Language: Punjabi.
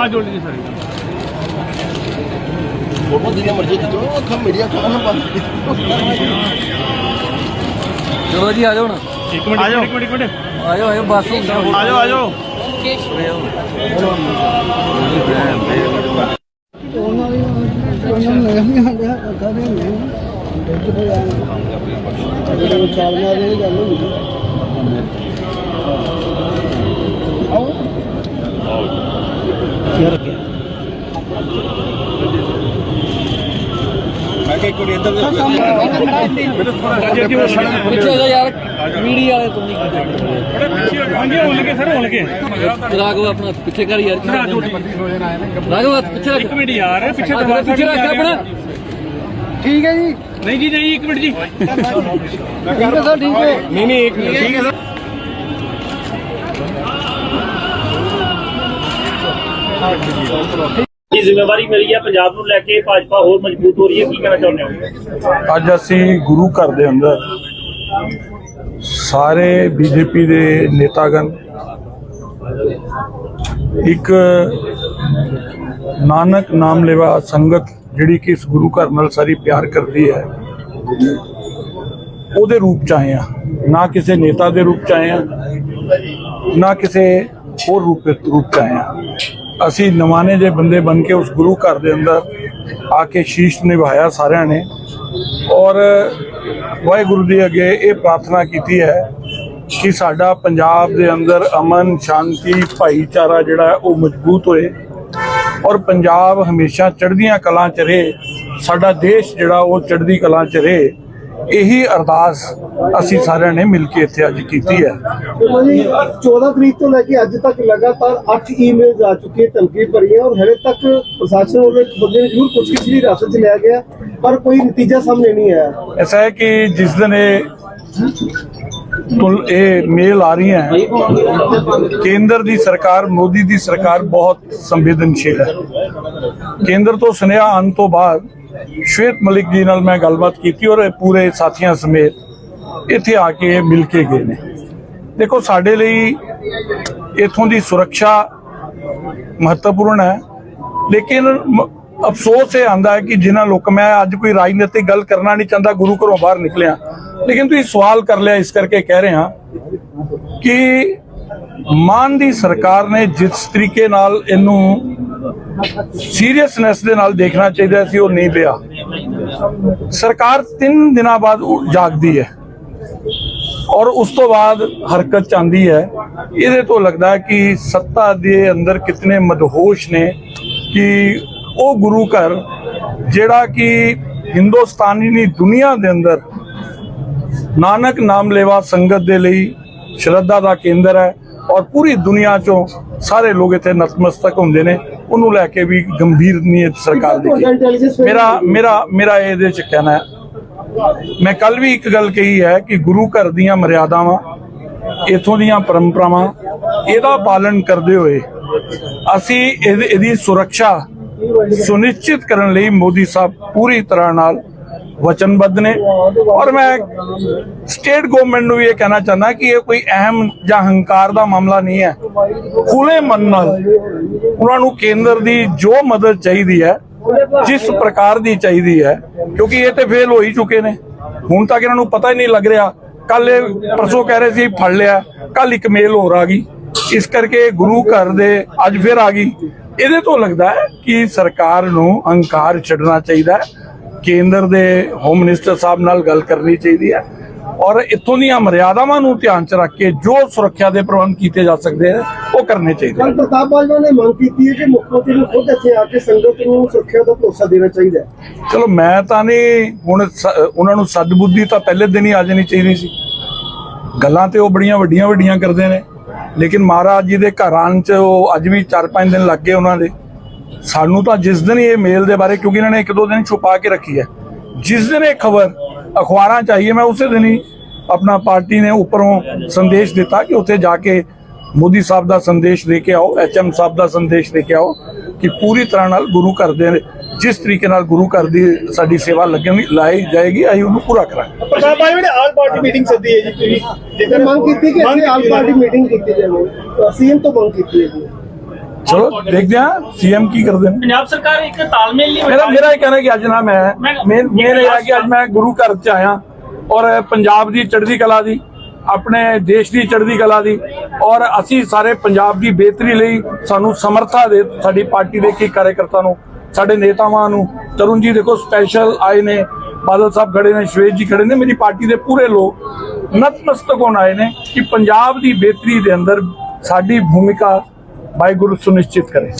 ਹਾਂ ਜੋੜ ਲਈ ਸਾਰੀ ਫੋਟੋ ਜਿੰਨੇ ਮਰਜ਼ੀ ਖਿੱਚੋ ਅੱਖਾਂ ਮੀਡੀਆ ਕੋਲ ਨਾ ਬੰਦ ਚਲੋ ਜੀ ਆ ਜਾਓ ਹੁਣ। ਇੱਕ ਮਿੰਟ ਇੱਕ ਮਿੰਟ ਇੱਕ ਮਿੰਟ। ਆ ਜਾਓ ਆ ਜਾਓ ਬਸ ਆ ਜਾਓ ਆ ਜਾਓ। ਪਿੱਛੇ ਜਾ ਯਾਰ ਮੀਡੀਆ ਵਾਲੇ ਤੋਂ ਨਹੀਂ ਹਾਂਜੀ ਹੋਣ ਲੱਗੇ ਸਰ ਹੋਣ ਲੱਗੇ ਰਾਗੋ ਆਪਣਾ ਪਿੱਛੇ ਕਰ ਯਾਰ ਰਾਗੋ ਪਿੱਛੇ ਰੱਖ ਇੱਕ ਮਿੰਟ ਯਾਰ ਪਿੱਛੇ ਆ ਥੋੜ੍ਹਾ ਪਿੱਛੇ ਰੱਖ ਆਪਣਾ ਠੀਕ ਹੈ ਜੀ ਨਹੀਂ ਜੀ ਨਹੀਂ ਇੱਕ ਮਿੰਟ ਜੀ ਠੀਕ ਹੈ ਸਰ ਠੀਕ ਹੈ ਨਹੀਂ ਨਹੀਂ ਇੱਕ ਮਿੰਟ ਠੀਕ ਹੈ ਸਰ ਕੀ ਜ਼ਿੰਮੇਵਾਰੀ ਮਿਲੀ ਹੈ? ਪੰਜਾਬ ਨੂੰ ਲੈ ਕੇ ਭਾਜਪਾ ਹੋਰ ਮਜ਼ਬੂਤ ਹੋ ਰਹੀ ਹੈ, ਕੀ ਕਹਿਣਾ ਚਾਹੁੰਦੇ ਹੋ? ਅੱਜ ਅਸੀਂ ਗੁਰੂ ਘਰ ਦੇ ਅੰਦਰ ਸਾਰੇ ਬੀਜੇਪੀ ਦੇ ਨੇਤਾਗਣ, ਇੱਕ ਨਾਨਕ ਨਾਮ ਲੈਵਾ ਸੰਗਤ ਜਿਹੜੀ ਕਿ ਇਸ ਗੁਰੂ ਘਰ ਨਾਲ ਸਾਰੀ ਪਿਆਰ ਕਰਦੀ ਹੈ, ਉਹਦੇ ਰੂਪ ਚ ਆਏ ਆ ਨਾ ਕਿਸੇ ਨੇਤਾ ਦੇ ਰੂਪ ਚ ਆਏ ਆ ਨਾ ਕਿਸੇ ਹੋਰ ਰੂਪ ਰੂਪ ਚ ਆਏ ਆ ਅਸੀਂ ਨਵਾਨੇ ਦੇ ਬੰਦੇ ਬਣ ਕੇ ਉਸ ਗੁਰੂ ਘਰ ਦੇ ਅੰਦਰ ਆ ਕੇ ਸ਼ੀਸ਼ ਨਿਭਾਇਆ ਸਾਰਿਆਂ ਨੇ। ਔਰ ਵਾਹਿਗੁਰੂ ਦੇ ਅੱਗੇ ਇਹ ਪ੍ਰਾਰਥਨਾ ਕੀਤੀ ਹੈ ਕਿ ਸਾਡਾ ਪੰਜਾਬ ਦੇ ਅੰਦਰ ਅਮਨ, ਸ਼ਾਂਤੀ, ਭਾਈਚਾਰਾ ਜਿਹੜਾ ਉਹ ਮਜ਼ਬੂਤ ਹੋਏ। ਔਰ ਪੰਜਾਬ ਹਮੇਸ਼ਾ ਚੜ੍ਹਦੀਆਂ ਕਲਾਂ 'ਚ ਰਹੇ। ਸਾਡਾ ਦੇਸ਼ ਜਿਹੜਾ ਉਹ ਚੜ੍ਹਦੀ ਕਲਾਂ 'ਚ ਰਹੇ। ਇਹੀ ਅਰਦਾਸ ਅਸੀਂ ਸਾਰਿਆਂ ਨੇ ਮਿਲ ਕੇ ਇੱਥੇ ਅੱਜ ਕੀਤੀ ਹੈ। 14 ਤਰੀਕ ਤੋਂ ਲੈ ਕੇ ਅੱਜ ਤੱਕ ਲਗਾਤਾਰ 8 ਈਮੇਲਸ ਆ ਚੁੱਕੇ ਧਮਕੀ ਭਰੀ ਔਰ ਹਰੇ ਤੱਕ ਪ੍ਰਸ਼ਾਸਨ ਵੱਲੋਂ ਬੰਦੇ ਨੂੰ ਜ਼ਰੂਰ ਪੁੱਛਗਿੱਛ ਲਈ ਰਾਸਤੇ 'ਚ ਲਿਆ ਗਿਆ ਪਰ ਕੋਈ ਨਤੀਜਾ ਸਾਹਮਣੇ ਨਹੀਂ ਆਇਆ। ਐਸਾ ਹੈ ਕਿ ਜਿਸ ਦਿਨ ਇਹ ਤੁਲ ਇਹ ਮੇਲ ਆ ਰਹੀਆਂ ਕੇਂਦਰ ਦੀ ਸਰਕਾਰ ਮੋਦੀ ਦੀ ਸਰਕਾਰ ਬਹੁਤ ਸੰਵੇਦਨਸ਼ੀਲ ਹੈ। ਕੇਂਦਰ ਤੋਂ ਸੁਨੇਹਾ ਆਉਣ ਤੋਂ ਬਾਅਦ ਸ਼ਵੇਤ ਮਲਿਕ ਜੀ ਨਾਲ ਮੈਂ ਗੱਲਬਾਤ ਕੀਤੀ ਔਰ ਪੂਰੇ ਸਾਥੀਆਂ ਸਮੇਤ ਇੱਥੇ ਆ ਕੇ ਮਿਲ ਕੇ ਗਏ ਨੇ। ਦੇਖੋ, ਸਾਡੇ ਲਈ ਇਥੋਂ ਦੀ ਸੁਰੱਖਿਆ ਮਹੱਤਵਪੂਰਨ ਹੈ, ਲੇਕਿਨ ਅਫਸੋਸ ਇਹ ਆਂਦਾ ਹੈ ਕਿ ਜਿਨ੍ਹਾਂ ਲੋਕ, ਮੈਂ ਅੱਜ ਕੋਈ ਰਾਜਨੀਤਿਕ ਗੱਲ ਕਰਨਾ ਨਹੀਂ ਚਾਹੁੰਦਾ, ਗੁਰੂ ਘਰੋਂ ਬਾਹਰ ਨਿਕਲਿਆ। ਲੇਕਿਨ ਤੁਸੀਂ ਸਵਾਲ ਕਰ ਲਿਆ, ਇਸ ਕਰਕੇ ਕਹਿ ਰਹੇ ਹਾਂ ਕਿ ਮਾਨ ਦੀ ਸਰਕਾਰ ਨੇ ਜਿਸ ਤਰੀਕੇ ਨਾਲ ਇਹਨੂੰ ਸੀਰੀਅਸਨੈਸ ਦੇ ਨਾਲ ਦੇਖਣਾ ਚਾਹੀਦਾ ਸੀ ਉਹ ਨਹੀਂ ਪਿਆ ਸਰਕਾਰ 3 ਦਿਨਾਂ ਬਾਅਦ ਜਾਗਦੀ ਹੈ। ਔਰ ਉਸ ਤੋਂ ਬਾਅਦ ਹਰਕਤ ਚਾਂਦੀ ਹੈ। ਇਹਦੇ ਤੋਂ ਲੱਗਦਾ ਕਿ ਸੱਤਾ ਦੇ ਅੰਦਰ ਕਿਤਨੇ ਮਦਹੋਸ਼ ਨੇ ਕਿ ਉਹ ਗੁਰੂ ਘਰ, ਜਿਹੜਾ ਕਿ ਹਿੰਦੁਸਤਾਨੀ ਨਹੀਂ, ਦੁਨੀਆ ਦੇ ਅੰਦਰ ਨਾਨਕ ਨਾਮ ਲੈਵਾ ਸੰਗਤ ਦੇ ਲਈ ਸ਼ਰਧਾ ਦਾ ਕੇਂਦਰ ਹੈ ਔਰ ਪੂਰੀ ਦੁਨੀਆ ਚੋਂ ਸਾਰੇ ਲੋਕ ਇੱਥੇ ਨਤਮਸਤਕ ਹੁੰਦੇ ਨੇ। ਉਹਨੂੰ ਲੈ ਕੇ ਵੀ ਗੰਭੀਰ ਨੀਅਤ ਸਰਕਾਰ ਦੀ ਮੇਰਾ ਮੇਰਾ ਮੇਰਾ ਇਹਦੇ ਚ ਕਹਿਣਾ ਹੈ। ਮੈਂ ਕੱਲ ਵੀ ਇੱਕ ਗੱਲ ਕਹੀ ਹੈ ਕਿ ਗੁਰੂ ਘਰ ਦੀਆਂ ਮਰਿਆਦਾਵਾਂ ਇਥੋਂ ਦੀਆਂ ਪਰੰਪਰਾਵਾਂ ਇਹਦਾ ਪਾਲਣ ਕਰਦੇ ਹੋਏ ਅਸੀਂ ਇਹਦੀ ਸੁਰੱਖਿਆ ਸੁਨਿਸ਼ਚਿਤ ਕਰਨ ਲਈ ਮੋਦੀ ਸਾਹਿਬ ਪੂਰੀ ਤਰ੍ਹਾਂ ਨਾਲ ਵਚਨਬੱਧ ਨੇ। ਔਰ ਮੈਂ ਸਟੇਟ ਗਵਰਨਮੈਂਟ ਨੂੰ ਵੀ ਇਹ ਕਹਿਣਾ ਚਾਹੁੰਦਾ ਕਿ ਇਹ ਕੋਈ ਅਹਿਮ ਜਾਂ ਹੰਕਾਰ ਦਾ ਮਾਮਲਾ ਨਹੀਂ ਹੈ। ਖੁੱਲੇ ਮਨ ਨਾਲ ਉਹਨਾਂ ਨੂੰ ਕੇਂਦਰ ਦੀ ਜੋ ਮਦਦ ਚਾਹੀਦੀ ਹੈ, ਜਿਸ ਪ੍ਰਕਾਰ ਦੀ ਚਾਹੀਦੀ ਹੈ, ਕਿਉਂਕਿ ਇਹ ਤੇ ਫੇਲ ਹੋ ਹੀ ਚੁੱਕੇ ਨੇ। ਹੁਣ ਤੱਕ ਇਹਨਾਂ ਨੂੰ ਪਤਾ ਹੀ ਨਹੀਂ ਲੱਗ ਰਿਹਾ। ਕੱਲ ਇਹ ਪਰਸੋਂ ਕਹਿ ਰਹੇ ਸੀ, ਫੜ ਲਿਆ। ਕੱਲ ਇੱਕ ਮੇਲ ਹੋਰ ਆ ਗਈ। ਇਸ ਕਰਕੇ ਗੁਰੂ ਘਰ ਦੇ ਅੱਜ ਫਿਰ ਆ ਗਈ। ਇਹਦੇ ਤੋਂ ਲੱਗਦਾ ਹੈ ਕਿ ਸਰਕਾਰ ਨੂੰ ਹੰਕਾਰ ਛੱਡਣਾ ਚਾਹੀਦਾ ਹੈ। ਕੇਂਦਰ ਦੇ ਹੋਮ ਮਿਨਿਸਟਰ ਸਾਹਿਬ ਨਾਲ ਗੱਲ ਕਰਨੀ ਚਾਹੀਦੀ ਹੈ। ਔਰ ਇੱਥੋਂ ਦੀਆਂ ਮਰਿਆਦਾਵਾਂ ਨੂੰ ਧਿਆਨ 'ਚ ਰੱਖ ਕੇ ਜੋ ਸੁਰੱਖਿਆ ਦੇ ਪ੍ਰਬੰਧ ਕੀਤੇ ਜਾ ਸਕਦੇ ਹਨ ਉਹ ਕਰਨੇ ਚਾਹੀਦੇ ਹਨ ਪ੍ਰਤਾਪ ਬਾਜਵਾ ਨੇ ਮੰਗ ਕੀਤੀ ਹੈ ਕਿ ਮੁੱਖ ਮੰਤਰੀ ਨੂੰ ਖੁਦ ਇੱਥੇ ਆ ਕੇ ਸੰਗਤ ਨੂੰ ਸੁਰੱਖਿਆ ਦਾ ਭਰੋਸਾ ਦੇਣਾ ਚਾਹੀਦਾ ਚਲੋ ਮੈਂ ਤਾਂ ਨਹੀਂ ਹੁਣ ਉਹਨਾਂ ਨੂੰ ਸਦਬੁੱਧੀ ਤਾਂ ਪਹਿਲੇ ਦਿਨ ਹੀ ਆ ਜਾਣੀ ਚਾਹੀਦੀ ਸੀ। ਗੱਲਾਂ ਤੇ ਉਹ ਬੜੀਆਂ ਵੱਡੀਆਂ ਵੱਡੀਆਂ ਕਰਦੇ ਨੇ। ਲੇਕਿਨ ਮਹਾਰਾਜ ਜੀ ਦੇ ਘਰ ਚ ਉਹ ਅੱਜ ਵੀ 4-5 ਦਿਨ ਲੱਗ ਗਏ ਉਹਨਾਂ ਦੇ। ਸਾਨੂੰ ਤਾਂ ਜਿਸ ਦਿਨ ਇਹ ਮੇਲ ਦੇ ਬਾਰੇ ਕਿਉਂਕਿ ਇਹਨਾਂ ਨੇ ਇੱਕ ਦੋ ਦਿਨ ਛੁਪਾ ਕੇ ਰੱਖੀ ਹੈ ਜਿਸ ਦਿਨ ਇਹ ਖਬਰ ਅਖਬਾਰਾਂ ਚ ਆਈ ਹੈ ਮੈਂ ਉਸੇ ਦਿਨ ਹੀ ਆਪਣਾ ਪਾਰਟੀ ਨੇ ਉੱਪਰੋਂ ਸੰਦੇਸ਼ ਦਿੱਤਾ ਕਿ ਉੱਥੇ ਜਾ ਕੇ ਮੋਦੀ ਸਾਹਿਬ ਦਾ ਸੰਦੇਸ਼ ਦੇ ਕੇ ਆਓ ਐਚਐਮ ਸਾਹਿਬ ਦਾ ਸੰਦੇਸ਼ ਦੇ ਕੇ ਆਓ ਕਿ ਪੂਰੀ ਤਰ੍ਹਾਂ ਨਾਲ ਗੁਰੂ ਘਰ ਦੇ ਜਿਸ ਤਰੀਕੇ ਨਾਲ ਗੁਰੂ ਘਰ ਦੀ ਸਾਡੀ ਸੇਵਾ ਲੱਗਣੀ ਲਾਈ ਜਾਏਗੀ ਅਸੀਂ ਉਹਨੂੰ ਪੂਰਾ ਕਰਾਂਗੇ ਪ੍ਰਤਾਪ ਬਾਜਵਾ ਨੇ ਆਲ ਪਾਰਟੀ ਮੀਟਿੰਗ ਸੱਦੀ ਹੈ ਜੀ ਤੁਸੀਂ ਤੇ ਮੰਗ ਕੀਤੀ ਕਿ ਮੰਗ ਇੱਥੇ ਆਲ ਕੀਤੀ ਹੈ। ਪਾਰਟੀ ਮੀਟਿੰਗ ਕੀਤੀ ਜਾਵੇ ਸੀਐਮ ਤੋਂ ਮੰਗ ਕੀਤੀ ਹੈ ਜੀ ਚਲੋ ਦੇਖਦੇ ਹਾਂ ਸੀਐਮ ਕੀ ਕਰਦੇ ਨੇ। ਪੰਜਾਬ ਸਰਕਾਰ ਇੱਕ ਤਾਲਮੇਲ ਨਹੀਂ ਮੇਰਾ ਮੇਰਾ ਇਹ ਕਹਿਣਾ ਕਿ ਅੱਜ ਨਾ ਮੈਂ ਇਹ ਹੈ ਕਿ ਅੱਜ ਮੈਂ ਗੁਰੂ ਘਰ ਚ ਆਇਆ ਔਰ ਪੰਜਾਬ ਦੀ ਚੜ੍ਹਦੀ ਕਲਾ ਦੀ ਆਪਣੇ ਦੇਸ਼ ਦੀ ਚੜ੍ਹਦੀ ਕਲਾ ਦੀ ਔਰ ਅਸੀਂ ਸਾਰੇ ਪੰਜਾਬ ਦੀ ਬਿਹਤਰੀ ਲਈ ਸਾਨੂੰ ਸਮਰਥਾ ਦੇ ਸਾਡੀ ਪਾਰਟੀ ਦੇ ਕੀ ਕਾਰਜਕਰਤਾ ਨੂੰ ਸਾਡੇ ਨੇਤਾਵਾਂ ਨੂੰ ਤਰੁਣ ਜੀ ਦੇਖੋ ਸਪੈਸ਼ਲ ਆਏ ਨੇ ਬਾਦਲ ਸਾਹਿਬ ਖੜੇ ਨੇ ਸ਼ਵੇਤ ਜੀ ਖੜੇ ਨੇ ਮੇਰੀ ਪਾਰਟੀ ਦੇ ਪੂਰੇ ਲੋਕ ਨਤਮਸਤਕ ਹੋਣ ਆਏ ਨੇ ਕਿ ਪੰਜਾਬ ਦੀ ਬਿਹਤਰੀ ਦੇ ਅੰਦਰ ਸਾਡੀ ਭੂਮਿਕਾ ਵਾਹਿਗੁਰੂ ਸੁਨਿਸ਼ਚਿਤ ਕਰੇ